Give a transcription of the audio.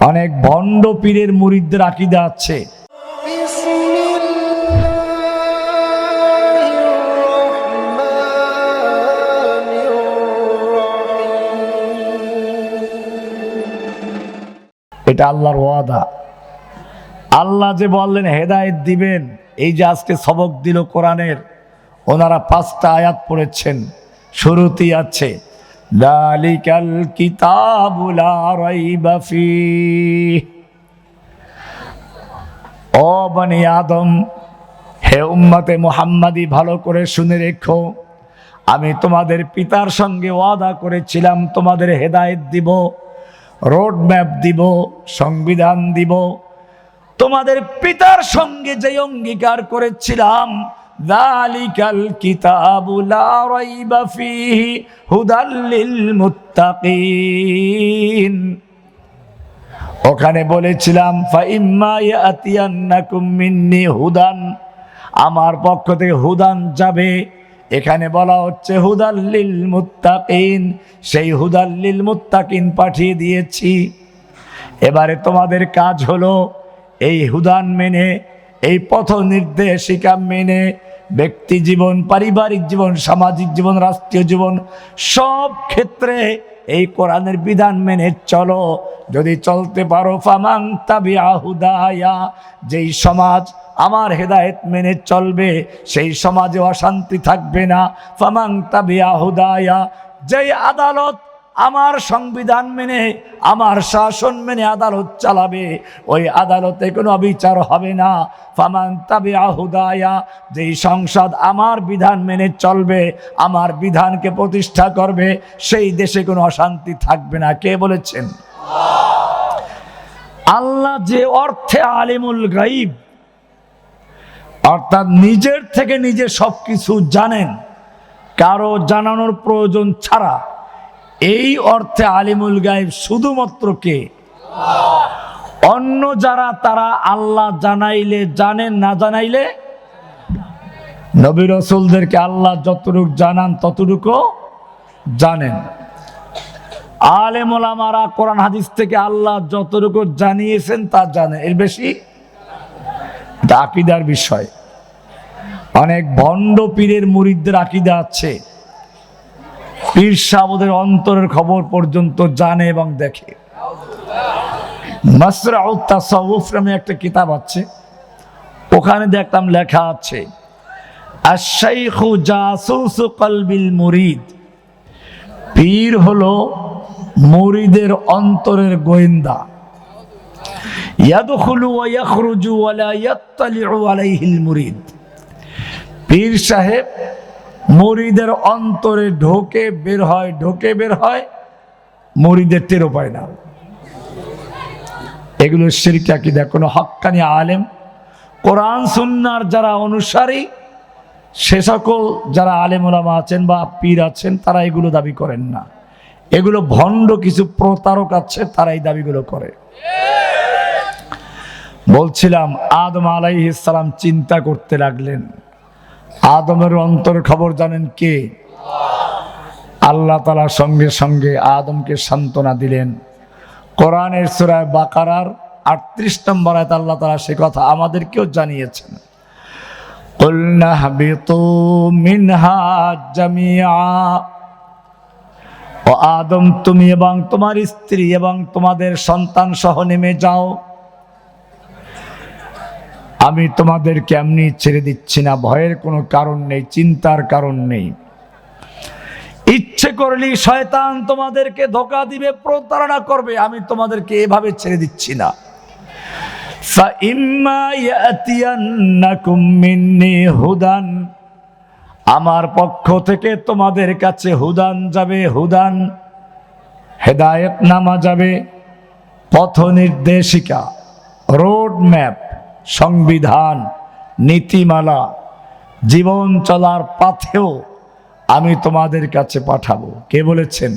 অনেক ভণ্ড পীরের মুরিদদের আকিদা আছে। এটা আল্লাহর ওয়াদা। আল্লাহ যে বললেন, হেদায়েত দিবেন, এই যে আজকে সবক দিল কোরআনের, ওনারা পাঁচটা আয়াত পড়েছেন, শুরুতেই আছে। লালিকাল কিতাবুলা রাইবা ফিহ। ও বনি আদম, হে উম্মতে মোহাম্মদি, ভালো করে শুনে রেখো। আমি তোমাদের পিতার সঙ্গে ওয়াদা করেছিলাম, তোমাদের হেদায়েত দিব রোড ম্যাপ দিব, সংবিধান দিব। তোমাদের পিতার সঙ্গে যে অঙ্গীকার করেছিলাম দালিকাল কিতাবুলা রাইবা ফিহি হুদাল্লিল মুত্তাকিন ওখানে বলেছিলাম মিন্নি হুদান। আমার পক্ষ থেকে হুদান যাবে। এখানে বলা হচ্ছে হুদাল্লিল মুত্তাকিন সেই হুদাল্লিল মুত্তাকিন পাঠিয়ে দিয়েছি। এবারে তোমাদের কাজ হলো, এই হুদান মেনে, এই পথ নির্দেশিকা মেনে ব্যক্তি জীবন, পারিবারিক জীবন, সামাজিক জীবন, রাষ্ট্রীয় জীবন, সব ক্ষেত্রে এই কোরআনের বিধান মেনে চলো। যদি চলতে পারো ফামাং তাবি আহুদায়া যেই সমাজ আমার হেদায়েত মেনে চলবে, সেই সমাজে অশান্তি থাকবে না। ফামাং তাবি আহুদায়া যেই আদালত আমার সংবিধান মেনে, আমার শাসন মেনে আদালত চালাবে। ওই আদালতে কোনো অবিচার হবে না। ফামান তাবে আহুদায়া যেই সংসদ আমার বিধান মেনে চলবে, আমার বিধানকে প্রতিষ্ঠা করবে, সেই দেশে কোনো অশান্তি থাকবে না। কে বলেছেন? আল্লাহ যে অর্থে আলিমুল গাইব অর্থাৎ নিজের থেকে নিজে সব কিছু জানেন, কারও জানানোর প্রয়োজন ছাড়া এই অর্থে আলিমুল গাইব শুধুমাত্র কে? অন্য যারা তারা আল্লাহ জানাইলে জানেন না জানাইলে? নবী রসুলদেরকে আল্লাহ যতটুকু জানান ততটুকু জানেন। আলেম ওলামারা কোরআন হাদিস থেকে আল্লাহ যতটুকু জানিয়েছেন তা জানেন এর বেশি আকিদার বিষয়। অনেক ভণ্ড পীরের মুরিদদের আকিদা আছে। পীর সাহেবদের অন্তরের খবর পর্যন্ত জানে এবং দেখে। নামে একটা কিতাব আছে। ওখানে দেখলাম লেখা আছে মুরিদ। পীর হলো মুরিদের অন্তরের গোয়েন্দা। পীর সাহেব মরিদের অন্তরে ঢোকে বের হয়, ঢোকে বের হয় মরিদের টেরো পায় না। এগুলো শিরকা কি দেখ কোনো হক্কানি আলেম, কোরআন, সুন্নার যারা অনুসারী, সে সকল যারা আলেম ওলামা আছেন বা পীর আছেন, তারা এগুলো দাবি করেন না। এগুলো ভণ্ড কিছু প্রতারক আছে, তারা এই দাবিগুলো করে। বলছিলাম, আদম আলাইহিস সালাম চিন্তা করতে লাগলেন। আদমের অন্তর খবর জানেন কে? আল্লাহ তালা সঙ্গে সঙ্গে আদমকে সান্ত্বনা দিলেন। কোরআনের সুরায় বাকারার আটত্রিশ নম্বর আয় আল্লাহ তালা সে কথা আমাদেরকেও জানিয়েছেন। আদম, তুমি এবং তোমার স্ত্রী এবং তোমাদের সন্তান সহ নেমে যাও। আমি তোমাদেরকে এমনি ছেড়ে দিচ্ছি না? ভয়ের কোনো কারণ নেই, চিন্তার কারণ নেই। ইচ্ছে করলেই শয়তান তোমাদেরকে ধোকা দিবে, প্রতারণা করবে। আমি তোমাদেরকে এভাবে ছেড়ে দিচ্ছি না। হুদান। আমার পক্ষ থেকে তোমাদের কাছে হুদান যাবে, হুদান। হেদায়ত নামা যাবে। পথ নির্দেশিকা রোড ম্যাপ। সংবিধান নীতিমালা জীবন চলার পাথেও আমি তোমাদের কাছে পাঠাবো। কে বলেছেন?